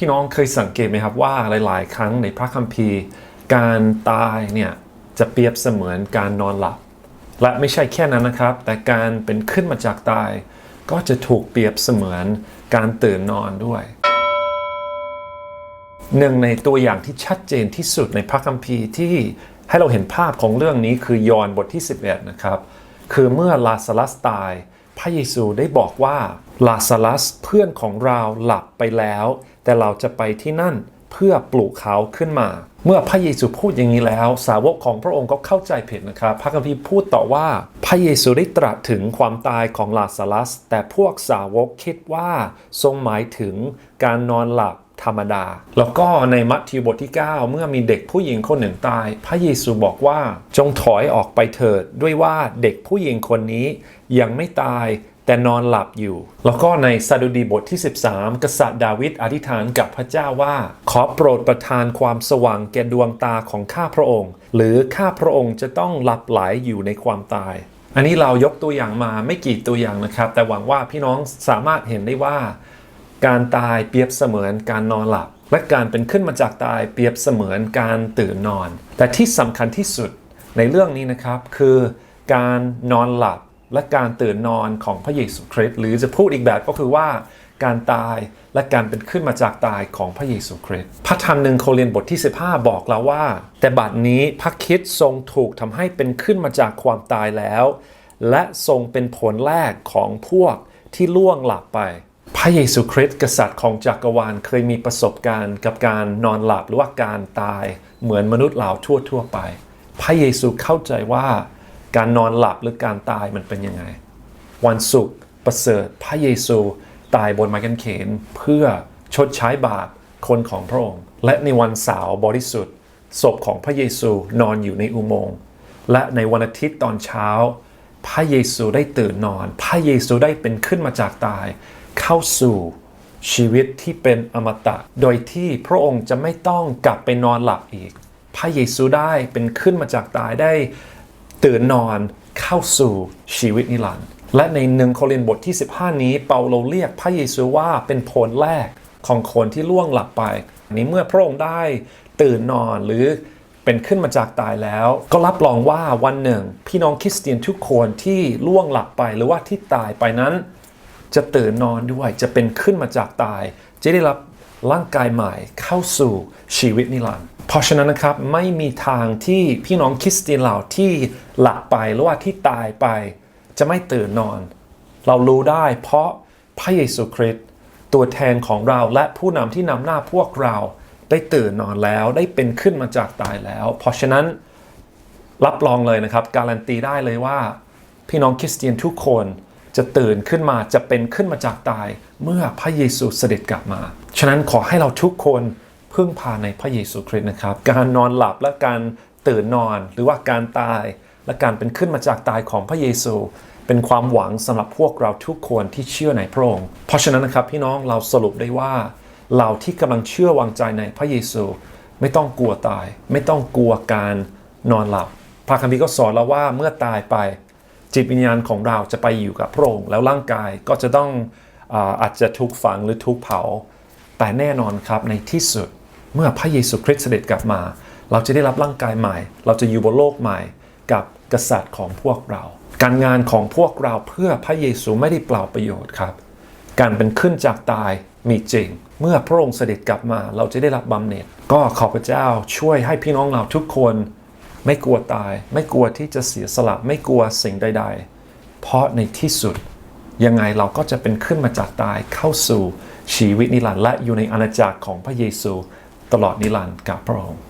พี่น้องเคยสังเกตไหมครับว่าหลาย ๆ ครั้งในพระคัมภีร์ การตายเนี่ยจะเปรียบเสมือนการนอนหลับ และไม่ใช่แค่นั้นนะครับ แต่การเป็นขึ้นมาจากตาย ก็จะถูกเปรียบเสมือนการตื่นนอนด้วย หนึ่งในตัวอย่างที่ชัดเจนที่สุดในพระคัมภีร์ที่ให้เราเห็นภาพของเรื่องนี้คือยอห์นบทที่ 11 นะครับ คือเมื่อลาซารัสตาย พระเยซูได้บอกว่าลาซาลัสเพื่อนของเราหลับไปแล้ว แต่เราจะไปที่นั่นเพื่อปลุกเขาขึ้นมา เมื่อพระเยซูพูดอย่างนี้แล้ว สาวกของพระองค์ก็เข้าใจผิดนะครับ พระคัมภีร์พูดต่อว่า พระเยซูได้ตรัสถึงความตายของลาซาลัส แต่พวกสาวกคิดว่าทรงหมายถึงการนอนหลับ ธรรมดา แล้วก็ในมัทธิวบทที่ 9 เมื่อมีเด็กผู้หญิงคนหนึ่งตาย พระเยซูบอกว่าจงถอยออกไปเถิด ด้วยว่าเด็กผู้หญิงคนนี้ยังไม่ตายแต่นอนหลับอยู่ แล้วก็ในสดุดีบทที่ 13 กษัตริย์ดาวิดอธิษฐานกับพระเจ้าว่า ขอโปรดประทานความสว่างแก่ดวงตาของข้าพระองค์ หรือข้าพระองค์จะต้องหลับไหลอยู่ในความตาย อันนี้เรายกตัวอย่างมาไม่กี่ตัวอย่างนะครับ แต่หวังว่าพี่น้องสามารถเห็นได้ว่า การตายเปรียบเสมือนการนอนหลับ และการเป็นขึ้นมาจากตายเปรียบเสมือนการตื่นนอน แต่ที่สำคัญที่สุดในเรื่องนี้นะครับคือการนอนหลับและการตื่นนอนของพระเยซูคริสต์หรือจะพูดอีกแบบก็คือว่าการตายและการเป็นขึ้นมาจากตายของพระเยซูคริสต์พระธรรมหนึ่งโครินธ์บทที่ 15 บอกเราว่า แต่บัดนี้พระคิดทรงถูกทำให้เป็นขึ้นมาจากความตายแล้ว และทรงเป็นผลแรกของพวกที่ล่วงหลับไป พระเยซูคริสต์กษัตริย์ของจักรวาลเคยมีประสบการณ์กับการนอนหลับหรือว่าการตายเหมือนมนุษย์เราทั่วทั่วไป พระเยซูเข้าใจว่าการนอนหลับหรือการตายมันเป็นยังไง วันศุกร์ประเสริฐพระเยซูตายบนไม้กางเขนเพื่อชดใช้บาปคนของพระองค์ และในวันเสาร์บริสุทธิ์ศพของพระเยซูนอนอยู่ในอุโมงค์และในวันอาทิตย์ตอนเช้า พระเยซูได้ตื่นนอน พระเยซูได้เป็นขึ้นมาจากตาย เข้าสู่ชีวิตที่เป็นอมตะ โดยที่พระองค์จะไม่ต้องกลับไปนอนหลับอีก พระเยซูได้เป็นขึ้นมาจากตายได้ตื่นนอนเข้าสู่ชีวิตนิรันดร์และในหนึ่งโครินธ์บทที่ 15 นี้เปาโลเรียกพระเยซูว่าเป็นผลแรกของคนที่ล่วงหลับไปนี้เมื่อพระองค์ได้ตื่นนอนหรือเป็นขึ้นมาจากตายแล้ว ก็รับรองว่าวันหนึ่ง พี่น้องคริสเตียนทุกคนที่ล่วงหลับไปหรือว่าที่ตายไปนั้น จะตื่นนอนด้วยจะเป็นขึ้นมาจากตาย จะได้รับร่างกายใหม่เข้าสู่ชีวิตนิรันดร์เพราะฉะนั้นนะครับไม่มีทางที่พี่น้องคริสเตียนเหล่าที่หลับไปหรือว่าที่ตายไป จะไม่ตื่นนอน เรารู้ได้เพราะพระเยซูคริสต์ตัวแทนของเราและผู้นำที่นำหน้าพวกเราได้ตื่นนอนแล้วได้เป็นขึ้นมาจากตายแล้ว เพราะฉะนั้นรับรองเลยนะครับ การันตีได้เลยว่า พี่น้องคริสเตียนทุกคน จะตื่นขึ้นมาจะเป็นขึ้นมาจากตาย เมื่อพระเยซูเสด็จกลับมา ฉะนั้นขอให้เราทุกคนพึ่งพาในพระเยซูคริสต์นะครับ การนอนหลับและการตื่นนอนหรือว่าการตาย และการเป็นขึ้นมาจากตายของพระเยซู เป็นความหวังสำหรับพวกเราทุกคนที่เชื่อในพระองค์เพราะฉะนั้นนะครับพี่น้องเราสรุปได้ว่า เราที่กำลังเชื่อวางใจในพระเยซู ไม่ต้องกลัวตาย ไม่ต้องกลัวการนอนหลับพระคัมภีร์ก็สอนเราว่าเมื่อตายไป จิตวิญญาณของเราจะไปอยู่กับพระองค์แล้วร่างกายก็จะต้องอาอาจจะถูกฝังหรือถูกเผา แต่แน่นอนครับในที่สุดเมื่อพระเยซูคริสต์เสด็จกลับมา เราจะได้รับร่างกายใหม่ เราจะอยู่บนโลกใหม่ กับกษัตริย์ของพวกเรา การงานของพวกเราเพื่อพระเยซูไม่ได้เปล่าประโยชน์ครับ การเป็นขึ้นจากตายมีจริง เมื่อพระองค์เสด็จกลับมา เราจะได้รับบำเหน็จ ก็ขอพระเจ้าช่วยให้พี่น้องเราทุกคน ไม่กลัวตาย ไม่กลัวที่จะเสียสละ ไม่กลัวสิ่งใด ๆ เพราะในที่สุดยังไงเราก็จะเป็นขึ้นมาจากตายเข้าสู่ชีวิตนิรันดร์และอยู่ในอาณาจักรของพระเยซูตลอดนิรันดร์กับพระองค์